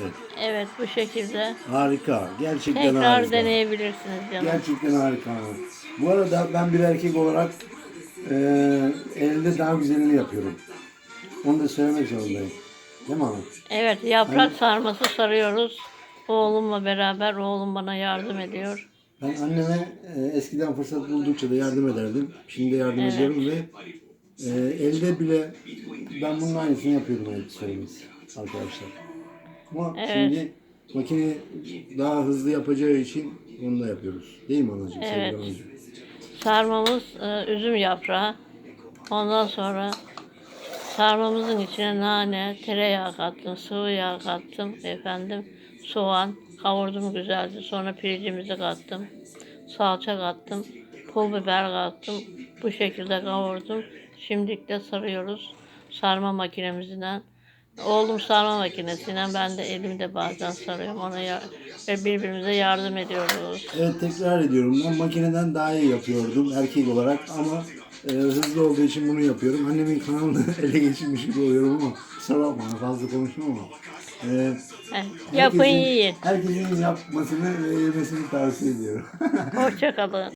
Evet. Evet bu şekilde. Harika. Gerçekten Tekrar harika. deneyebilirsiniz canım. Gerçekten harika. Bu arada ben bir erkek olarak e, elde daha güzelini yapıyorum. Onu da söylemek zorundayım. Değil mi hanım? Evet yaprak sarması sarıyoruz. Oğlumla beraber oğlum bana yardım ediyor. Ben anneme e, eskiden fırsat buldukça da yardım ederdim. Şimdi de yardım Evet. ediyorum ve e, elde bile ben bunun aynısını yapıyordum söylemesi arkadaşlar. Ama Evet. şimdi makine daha hızlı yapacağı için bunu da yapıyoruz. Değil mi anacığım? Evet. anacığım? Sarmamız e, üzüm yaprağı. Ondan sonra sarmamızın içine nane, tereyağı kattım, sıvı yağ kattım efendim. Soğan kavurdum güzelce. Sonra pirincimizi kattım. Salça kattım. Pul biber kattım. Bu şekilde kavurdum. Şimdilik de sarıyoruz. Sarma makinemizden. Oğlum sarma makinesiyle ben de elimde bazen sarıyorum ona ya- ve birbirimize yardım ediyoruz. Evet tekrar ediyorum. Ben makineden daha iyi yapıyordum erkek olarak ama e, hızlı olduğu için bunu yapıyorum. Annemin kanalını ele geçirmiş gibi oluyorum ama kusura bakma fazla konuşmam ama. E, Heh, Yapın herkesin- yiyin. Herkesin yapmasını ve yemesini tavsiye ediyorum. Hoşça kalın.